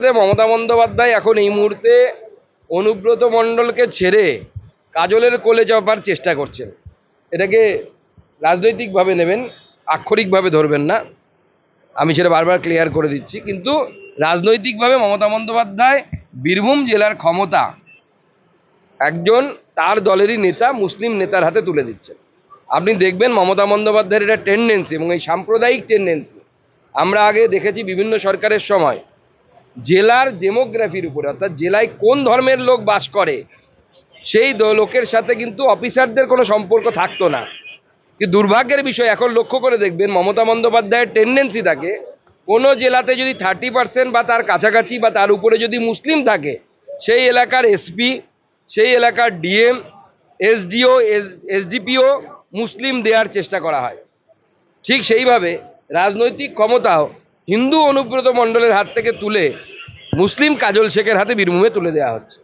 মমতা বন্দ্যোপাধ্যায় এখন এই মুহূর্তে অনুব্রত মণ্ডলকে ছেড়ে কাজলের কোলে চাপার চেষ্টা করছেন। এটাকে রাজনৈতিকভাবে নেবেন, আক্ষরিকভাবে ধরবেন না। আমি সেটা বারবার ক্লিয়ার করে দিচ্ছি। কিন্তু রাজনৈতিকভাবে মমতা বন্দ্যোপাধ্যায় বীরভূম জেলার ক্ষমতা একজন তার দলেরই নেতা, মুসলিম নেতার হাতে তুলে দিচ্ছেন। আপনি দেখবেন মমতা বন্দ্যোপাধ্যায়ের এটা টেন্ডেন্সি এবং এই সাম্প্রদায়িক টেন্ডেন্সি আমরা আগে দেখেছি বিভিন্ন সরকারের সময় জেলার ডেমোগ্রাফির উপরে, অর্থাৎ জেলায় কোন ধর্মের লোক বাস করে, সেই লোকের সাথে কিন্তু অফিসারদের কোনো সম্পর্ক থাকতো না। কিন্তু দুর্ভাগ্যের বিষয়, এখন লক্ষ্য করে দেখবেন, মমতা বন্দ্যোপাধ্যায়ের টেন্ডেন্সি থাকে, কোনো জেলাতে যদি থার্টি পার্সেন্ট বা তার কাছাকাছি বা তার উপরে যদি মুসলিম থাকে, সেই এলাকার এসপি সেই এলাকার ডিএম এসডিও এসডিপিও মুসলিম দেওয়ার চেষ্টা করা হয়। ঠিক সেইভাবে রাজনৈতিক ক্ষমতাও হিন্দু অনুব্রত মণ্ডলের হাত থেকে তুলে মুসলিম কাজল শেখের হাতে বীরভূমে তুলে দেওয়া হচ্ছে।